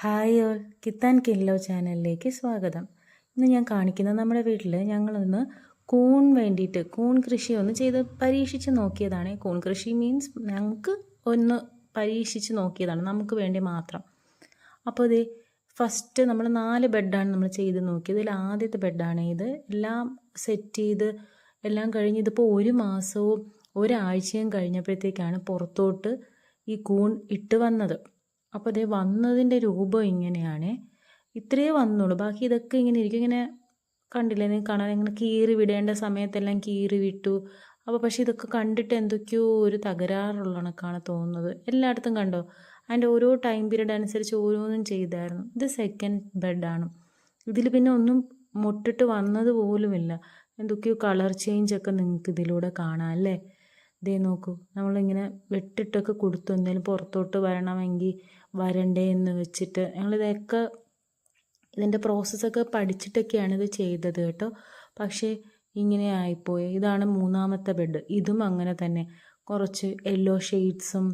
Hi all. കിത്താൻ കിൻലോ ചാനലിലേക്ക് സ്വാഗതം. ഇന്ന് ഞാൻ കാണിക്കുന്നത് നമ്മുടെ വീട്ടിൽ ഞങ്ങളൊന്ന് കൂൺ വേണ്ടിയിട്ട് കൂൺ കൃഷി ഒന്ന് ചെയ്ത് പരീക്ഷിച്ച് നോക്കിയതാണ്. കൂൺ കൃഷി മീൻസ് ഞങ്ങൾക്ക് ഒന്ന് പരീക്ഷിച്ച് നോക്കിയതാണ് നമുക്ക് വേണ്ടി മാത്രം. അപ്പോൾ ഇത് ഫസ്റ്റ് നമ്മൾ നാല് ബെഡാണ് നമ്മൾ ചെയ്ത് നോക്കിയത്. ഇതിൽ ആദ്യത്തെ ബെഡാണ് ഇത്. എല്ലാം സെറ്റ് ചെയ്ത് എല്ലാം കഴിഞ്ഞ് ഇതിപ്പോൾ ഒരു മാസവും ഒരാഴ്ചയും കഴിഞ്ഞപ്പോഴത്തേക്കാണ് പുറത്തോട്ട് ഈ കൂൺ ഇട്ട് വന്നത്. അപ്പോൾ ഇതേ വന്നതിന്റെ രൂപം ഇങ്ങനെയാണ്. ഇത്രയേ വന്നുള്ളൂ. ബാക്കി ഇതൊക്കെ ഇങ്ങനെ ഇരിക്കും ഇങ്ങനെ കണ്ടില്ലേ? നിങ്ങൾക്ക് കാണാൻ ഇങ്ങനെ കീറി വിടേണ്ട സമയത്തെല്ലാം കീറി വിട്ടു. അപ്പോൾ പക്ഷേ ഇതൊക്കെ കണ്ടിട്ട് എന്തൊക്കെയോ ഒരു തകരാറുള്ള കണക്കാണ് തോന്നുന്നത്. എല്ലായിടത്തും കണ്ടോ? അതിന്റെ ഓരോ ടൈം പീരീഡ് അനുസരിച്ച് ഓരോന്നും ചെയ്തായിരുന്നു. ഇത് സെക്കൻഡ് ബെഡാണ് ഇതിൽ പിന്നെ ഒന്നും മുട്ടിട്ട് വന്നത് പോലുമില്ല. എന്തൊക്കെയോ കളർ ചേഞ്ച് ഒക്കെ നിങ്ങൾക്ക് ഇതിലൂടെ കാണാം അല്ലേ? ദേ നോക്കൂ നമ്മളിങ്ങനെ വെട്ടിട്ടൊക്കെ കൊടുത്തു എന്തെങ്കിലും പുറത്തോട്ട് വരണമെങ്കിൽ വരണ്ടേ എന്ന് വെച്ചിട്ട് ഞങ്ങളിതൊക്കെ ഇതിന്റെ പ്രോസസ്സൊക്കെ പഠിച്ചിട്ടൊക്കെയാണ് ഇത് ചെയ്തത് കേട്ടോ. പക്ഷേ ഇങ്ങനെ ആയിപ്പോയി. ഇതാണ് മൂന്നാമത്തെ ബെഡ് ഇതും അങ്ങനെ തന്നെ. കുറച്ച് യെല്ലോ ഷെയ്ഡ്സും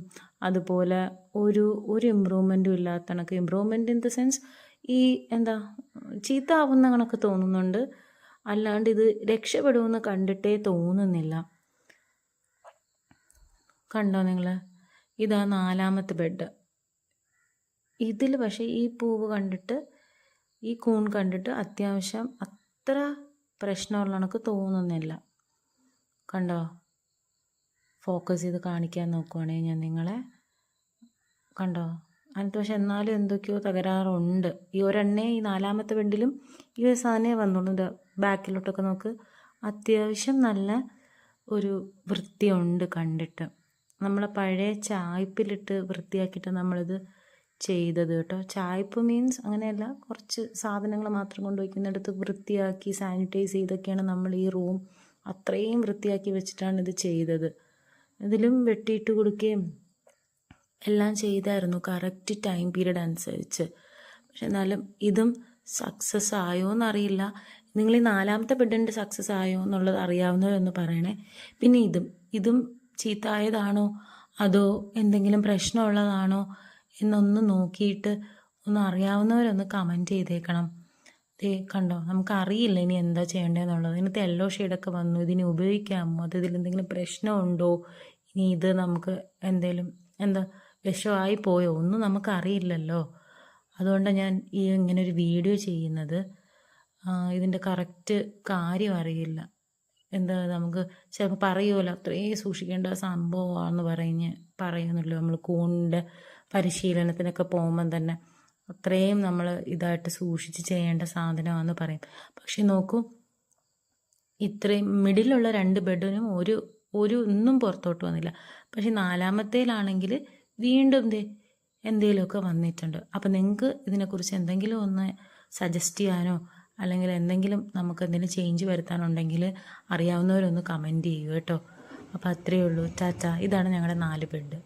അതുപോലെ ഒരു ഒരു ഇമ്പ്രൂവ്മെന്റും ഇല്ലാത്ത കണക്ക്. ഇമ്പ്രൂവ്മെന്റ് ഇൻ ദ സെൻസ് ഈ എന്താ ചീത്ത ആവുന്ന കണക്ക് തോന്നുന്നുണ്ട്. അല്ലാണ്ട് ഇത് രക്ഷപ്പെടുമെന്ന് കണ്ടിട്ടേ തോന്നുന്നില്ല. കണ്ടോ നിങ്ങൾ ഇതാ നാലാമത്തെ ബെഡ് ഇതിൽ പക്ഷേ ഈ പൂവ് കണ്ടിട്ട് ഈ കൂൺ കണ്ടിട്ട് അത്യാവശ്യം അത്ര പ്രശ്നമുള്ള കണക്ക് തോന്നുന്നില്ല. കണ്ടോ? ഫോക്കസ് ചെയ്ത് കാണിക്കാൻ നോക്കുവാണെങ്കിൽ ഞാൻ നിങ്ങളെ. കണ്ടോ? അതിനകത്ത് പക്ഷെ എന്നാലും എന്തൊക്കെയോ തകരാറുണ്ട്. ഈ ഒരെണ്ണേ ഈ നാലാമത്തെ ബെഡിലും ഈ ഒരു സാധനമേ വന്നുള്ളൂ. ബാക്കിലോട്ടൊക്കെ നോക്ക്. അത്യാവശ്യം നല്ല ഒരു വൃത്തിയുണ്ട് കണ്ടിട്ട്. നമ്മളെ പഴയ ചായ്പിലിട്ട് വൃത്തിയാക്കിയിട്ട് നമ്മളിത് ചെയ്തത് കേട്ടോ. ചായ്പ് മീൻസ് അങ്ങനെയല്ല കുറച്ച് സാധനങ്ങൾ മാത്രം കൊണ്ടുവയ്ക്കുന്നിടത്ത് വൃത്തിയാക്കി സാനിറ്റൈസ് ചെയ്തൊക്കെയാണ് നമ്മൾ ഈ റൂം അത്രയും വൃത്തിയാക്കി വെച്ചിട്ടാണ് ഇത് ചെയ്തത്. ഇതിലും വെട്ടിയിട്ട് കൊടുക്കുകയും എല്ലാം ചെയ്തായിരുന്നു കറക്റ്റ് ടൈം പീരീഡ് അനുസരിച്ച്. പക്ഷെ എന്നാലും ഇതും സക്സസ് ആയോ എന്നറിയില്ല. നിങ്ങൾ ഈ നാലാമത്തെ ബെഡിന്റെ സക്സസ് ആയോ എന്നുള്ളത് അറിയാവുന്നവരൊന്ന് പറയണേ. പിന്നെ ഇതും ഇതും ചീത്തായതാണോ? അതോ എന്തെങ്കിലും പ്രശ്നമുള്ളതാണോ? എന്നൊന്ന് നോക്കിയിട്ട് ഒന്ന് അറിയാവുന്നവരൊന്ന് കമന്റ് ചെയ്തേക്കണം. ദേ കണ്ടോ? നമുക്കറിയില്ല ഇനി എന്താ ചെയ്യേണ്ടതെന്നുള്ളത്. ഇതിനകത്ത് യെല്ലോ ഷെയ്ഡൊക്കെ വന്നു. ഇതിനെ ഉപയോഗിക്കാമോ? അത് ഇതിലെന്തെങ്കിലും പ്രശ്നമുണ്ടോ? ഇനി ഇത് നമുക്ക് എന്തെങ്കിലും എന്താ വിഷമായി പോയോ? ഒന്നും നമുക്കറിയില്ലല്ലോ. അതുകൊണ്ടാണ് ഞാൻ ഈ ഇങ്ങനെ ഒരു വീഡിയോ ചെയ്യുന്നത്. ഇതിന്റെ കറക്റ്റ് കാര്യം അറിയില്ല. എന്താ നമുക്ക് ചിലപ്പോൾ പറയുമല്ലോ അത്രയും സൂക്ഷിക്കേണ്ട സംഭവമാണെന്ന് പറഞ്ഞ് പറയുന്നുള്ളൂ നമ്മൾ കൂണിന്റെ പരിശീലനത്തിനൊക്കെ പോകുമ്പം തന്നെ. അത്രയും നമ്മൾ ഇതായിട്ട് സൂക്ഷിച്ച് ചെയ്യേണ്ട സാധനമാണെന്ന് പറയും. പക്ഷെ നോക്കൂ ഇത്രയും മിഡിലുള്ള രണ്ട് ബെഡിനും ഒരു ഒരു ഒന്നും പുറത്തോട്ട് വന്നില്ല. പക്ഷെ നാലാമത്തേലാണെങ്കിൽ വീണ്ടും ദേ എന്തെങ്കിലുമൊക്കെ വന്നിട്ടുണ്ട്. അപ്പം നിങ്ങൾക്ക് ഇതിനെക്കുറിച്ച് എന്തെങ്കിലും ഒന്ന് സജസ്റ്റ് ചെയ്യാനോ അല്ലെങ്കിൽ എന്തെങ്കിലും നമുക്ക് എന്തെങ്കിലും ചേഞ്ച് വരുത്താനുണ്ടെങ്കിൽ അറിയാവുന്നവരൊന്ന് കമന്റ് ചെയ്യൂ കേട്ടോ. അപ്പോൾ അത്രയേ ഉള്ളൂ. ചാച്ച ഇതാണ് ഞങ്ങളുടെ നാല് ബെഡ്